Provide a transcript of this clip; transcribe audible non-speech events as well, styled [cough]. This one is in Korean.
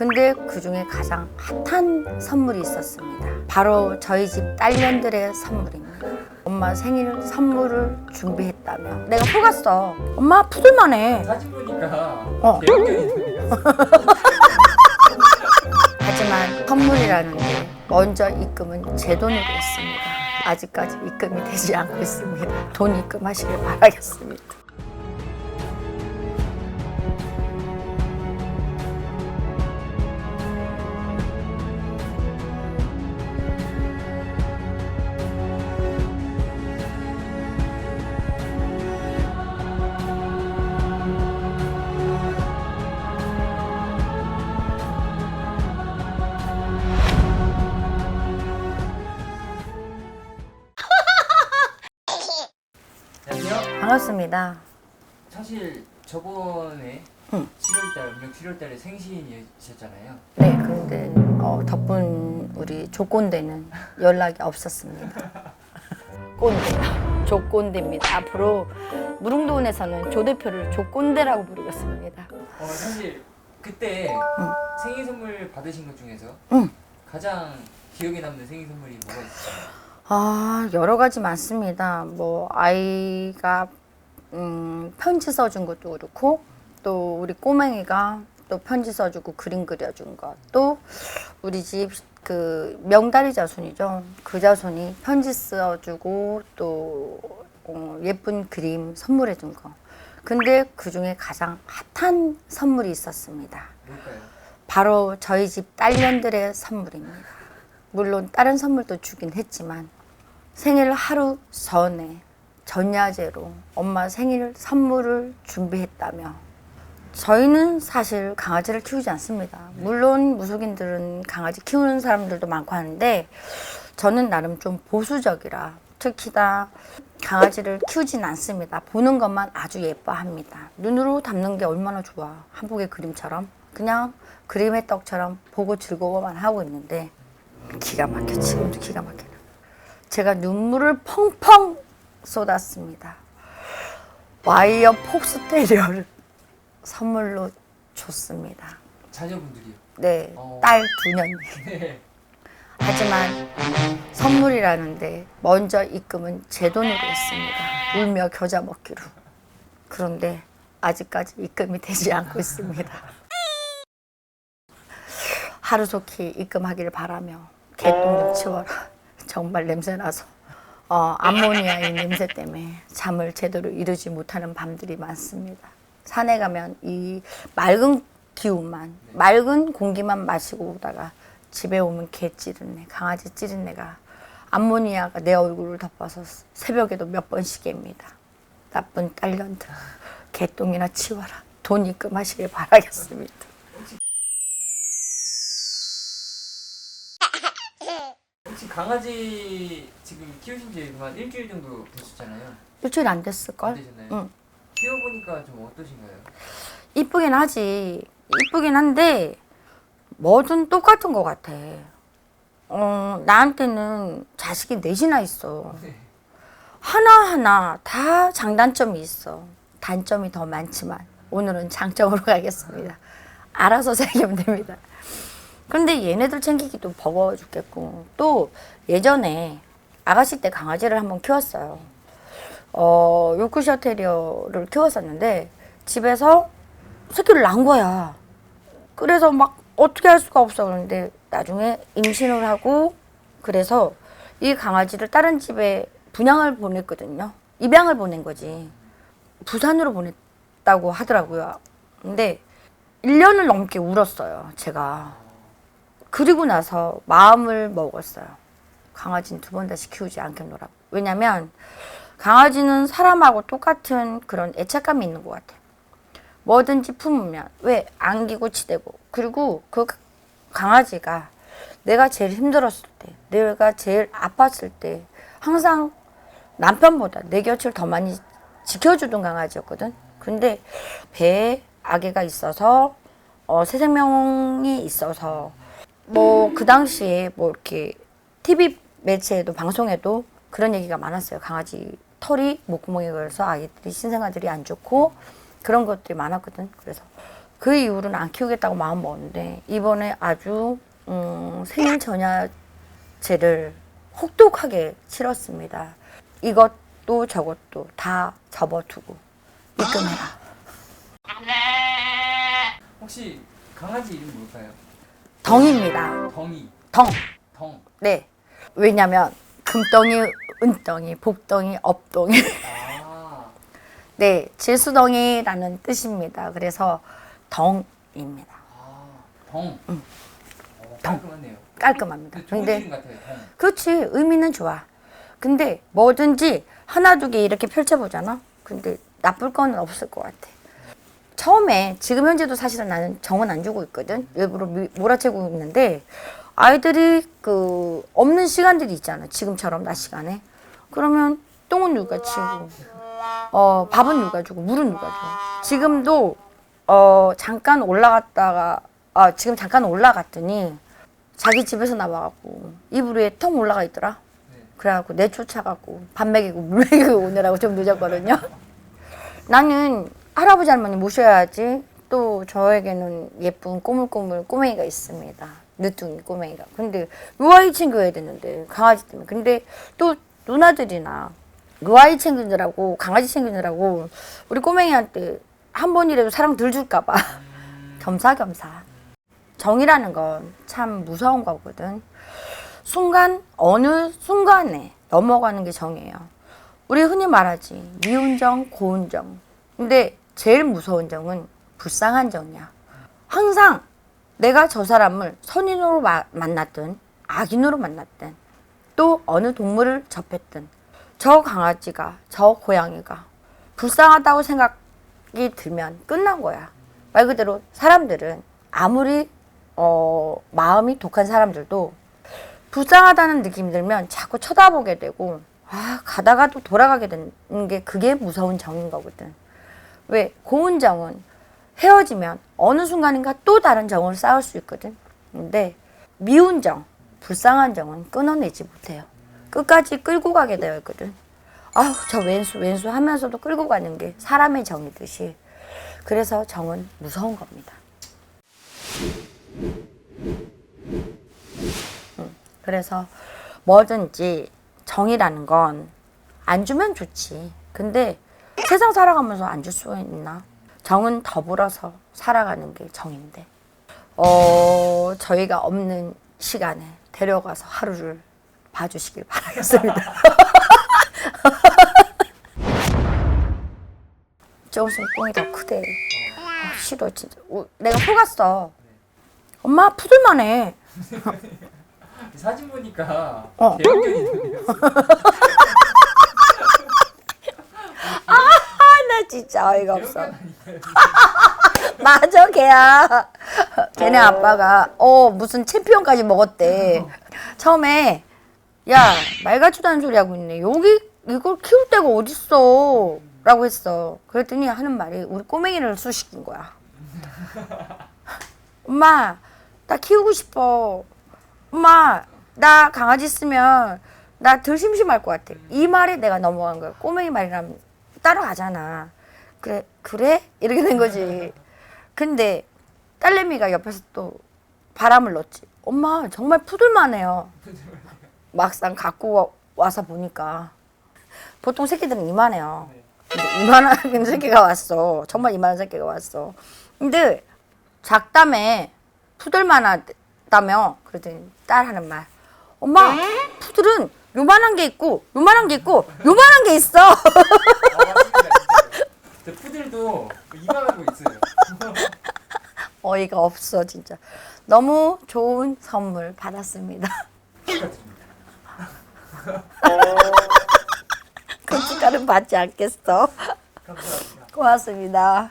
근데 그 중에 가장 핫한 선물이 있었습니다. 바로 저희 집 딸년들의 선물입니다. 엄마 생일 선물을 준비했다며. 내가 속았어. 엄마 푸들만 해. 사진 보니까 어. [laughs] 하지만 선물이라는 게 먼저 입금은 제 돈으로 했습니다. 아직까지 입금이 되지 않고 있습니다. 돈 입금하시길 바라겠습니다. 반갑습니다. 사실 저번에 응. 7월달 음력 7월달에 생신이셨잖아요. 네, 근데 어, 덕분 우리 조꼰대는 연락이 없었습니다. [laughs] 꼰대, 조꼰대입니다. 앞으로 무릉도원에서는 조 대표를 조꼰대라고 부르겠습니다. 어 사실 그때 응. 생일 선물 받으신 것 중에서 응. 가장 기억에 남는 생일 선물이 뭐가 있어요? 아, 여러 가지 많습니다. 뭐, 아이가, 음, 편지 써준 것도 그렇고, 또 우리 꼬맹이가 또 편지 써주고 그림 그려준 것, 또 우리 집 그 명다리 자손이죠. 그 자손이 편지 써주고 또 어, 예쁜 그림 선물해준 거. 근데 그 중에 가장 핫한 선물이 있었습니다. 뭘까요? 바로 저희 집 딸년들의 선물입니다. 물론 다른 선물도 주긴 했지만 생일 하루 전에 전야제로 엄마 생일 선물을 준비했다며 저희는 사실 강아지를 키우지 않습니다. 물론 무속인들은 강아지 키우는 사람들도 많고 하는데 저는 나름 좀 보수적이라 특히나 강아지를 키우진 않습니다. 보는 것만 아주 예뻐합니다. 눈으로 담는 게 얼마나 좋아. 한복의 그림처럼. 그냥 그림의 떡처럼 보고 즐거워만 하고 있는데 기가 막혀. 지금도 기가 막혀요. 제가 눈물을 펑펑 쏟았습니다. 와이어 폭스 테리어를 선물로 줬습니다. 자녀분들이요. 네, 어. 딸 두 년. 네. 하지만 선물이라는데 먼저 입금은 제 돈으로 했습니다. 울며 겨자 먹기로. 그런데 아직까지 입금이 되지 않고 있습니다. 하루속히 입금하기를 바라며 개똥 좀 치워라. 정말 냄새나서 어, 암모니아의 냄새 때문에 잠을 제대로 이루지 못하는 밤들이 많습니다. 산에 가면 이 맑은 기운만 맑은 공기만 마시고 오다가 집에 오면 개 찌른내 강아지 찌른내가 암모니아가 내 얼굴을 덮어서 새벽에도 몇 번씩 갭니다. 나쁜 딸년들 개똥이나 치워라. 돈 입금하시길 바라겠습니다. 강아지 지금 키우신 지 그만 일주일 정도 되셨잖아요. 일주일 안 안 됐을걸? 되셨나요? 응. 키워보니까 좀 어떠신가요? 이쁘긴 하지. 이쁘긴 한데 뭐든 똑같은 것 같아. 어, 나한테는 자식이 넷이나 있어. 네. 하나하나 다 장단점이 있어. 단점이 더 많지만 오늘은 장점으로 가겠습니다. 알아서 챙기면 됩니다. 근데 얘네들 챙기기도 버거워 죽겠고 또 예전에 아가씨 때 강아지를 한번 키웠어요. 어, 요크셔 테리어를 키웠었는데 집에서 새끼를 낳은 거야. 그래서 막 어떻게 할 수가 없어 그러는데 나중에 임신을 하고 그래서 이 강아지를 다른 집에 분양을 보냈거든요. 입양을 보낸 거지. 부산으로 보냈다고 하더라고요. 근데 1년을 넘게 울었어요, 제가. 그리고 나서 마음을 먹었어요. 강아지는 두 번 다시 키우지 않겠노라고. 왜냐면 강아지는 사람하고 똑같은 그런 애착감이 있는 것 같아요. 뭐든지 품으면 왜 안기고 치대고 그리고 그 강아지가 내가 제일 힘들었을 때 내가 제일 아팠을 때 항상 남편보다 내 곁을 더 많이 지켜주던 강아지였거든 근데 배에 아기가 있어서 어, 새 생명이 있어서 뭐 그 당시에 뭐 이렇게 TV 매체에도 방송에도 그런 얘기가 많았어요 강아지 털이 목구멍에 걸려서 아이들이 신생아들이 안 좋고 그런 것들이 많았거든. 그래서 그 이후로는 안 키우겠다고 마음 먹었는데 이번에 아주 음, 생일 전야제를 혹독하게 치렀습니다. 이것도 저것도 다 접어두고 입금해라. 혹시 강아지 이름 뭘까요? 덩입니다. 덩이, 덩. 덩. 네. 왜냐면 금덩이, 은덩이, 복덩이, 업덩이. [laughs] 아, 네, 질수덩이라는 뜻입니다. 그래서 덩입니다. 아, 덩. 응. 어, 덩. 깔끔하네요. 깔끔합니다. 근데 좋은 근데 같아요. 덩. 그렇지 의미는 좋아. 근데 뭐든지 하나 두 개 이렇게 펼쳐보잖아. 근데 나쁠 거는 없을 것 같아. 처음에 지금 현재도 사실은 나는 정은 안 주고 있거든. 일부러 미- 몰아채고 있는데 아이들이 그 없는 시간들이 있잖아. 지금처럼 낮 시간에. 그러면 똥은 누가 치우고, 어 밥은 누가 주고, 물은 누가 줘. 지금도 어 잠깐 올라갔다가 아 지금 잠깐 올라갔더니 자기 집에서 나와갖고 이불 위에 텅 올라가 있더라. 네. 그래갖고 내쫓아갖고 밥 먹이고 물 먹이고 오느라고 좀 늦었거든요. [laughs] 나는 할아버지 할머니 모셔야지 또 저에게는 예쁜 꼬물꼬물 꼬맹이가 있습니다. 늦둥이 꼬맹이가. 근데 요 아이 챙겨야 되는데 강아지 때문에. 근데 또 누나들이나 요 아이 챙기느라고 강아지 챙기느라고 우리 꼬맹이한테 한 번이라도 사랑 덜 줄까봐 [laughs] 겸사겸사. 정이라는 건 참 무서운 거거든. 순간 어느 순간에 넘어가는 게 정이에요. 우리 흔히 말하지 미운 정, 고운 정. 근데 제일 무서운 정은 불쌍한 정이야. 항상 내가 저 사람을 선인으로 마- 만났든 악인으로 만났든 또 어느 동물을 접했든 저 강아지가 저 고양이가 불쌍하다고 생각이 들면 끝난 거야. 말 그대로 사람들은 아무리 어, 마음이 독한 사람들도 불쌍하다는 느낌이 들면 자꾸 쳐다보게 되고 아 가다가 또 돌아가게 되는 게 그게 무서운 정인 거거든. 왜 고운 정은 헤어지면 어느 순간인가 또 다른 정을 쌓을 수 있거든. 근데 미운 정, 불쌍한 정은 끊어내지 못해요. 끝까지 끌고 가게 되어 있거든. 아우 저 왼수 왼수 하면서도 끌고 가는 게 사람의 정이듯이 그래서 정은 무서운 겁니다. 그래서 뭐든지 정이라는 건 안 주면 좋지. 근데 세상 살아가면서 안 줄 수 있나? 정은 더불어서 살아가는 게 정인데. 어, 저희가 없는 시간에 데려가서 하루를 봐주시길 바라겠습니다. 좀 있으면 똥이 더 크대. 아, 싫어, 진짜. 어, 내가 속았어. 엄마, 푸들만 해. 사진 보니까 어. 대형견이네요. [laughs] 아, 나 진짜 어이가 없어. [laughs] 맞아, 걔야. 걔네 아빠가, 어, 무슨 챔피언까지 먹었대. 처음에, 야, 말 같지도 않은 소리 하고 있네. 여기, 이걸 키울 데가 어딨어. 라고 했어. 그랬더니 하는 말이 우리 꼬맹이를 수시킨 거야. [laughs] 엄마, 나 키우고 싶어. 엄마, 나 강아지 있으면 나 덜 심심할 것 같아. 이 말에 내가 넘어간 거야. 꼬맹이 말이라면 따라가잖아. 그래, 그래? 이렇게 된 거지. 근데 딸내미가 옆에서 또 바람을 넣었지. 엄마, 정말 푸들만해요. 막상 갖고 와- 와서 보니까 보통 새끼들은 이만해요. 근데 이만한 [laughs] 새끼가 왔어. 정말 이만한 새끼가 왔어. 근데 작다며 푸들만하다며 그랬더니 딸 하는 말. 엄마, 푸들은 요만한 게 있고 요만한 게 있고 요만한 게 있어. [laughs] 아, 맞습니다, 진짜요. 근데 푸들도 이만한 거 있어요. 어이가 없어 진짜. 너무 좋은 선물 받았습니다. [laughs] 그 축가는 받지 않겠어. 고맙습니다.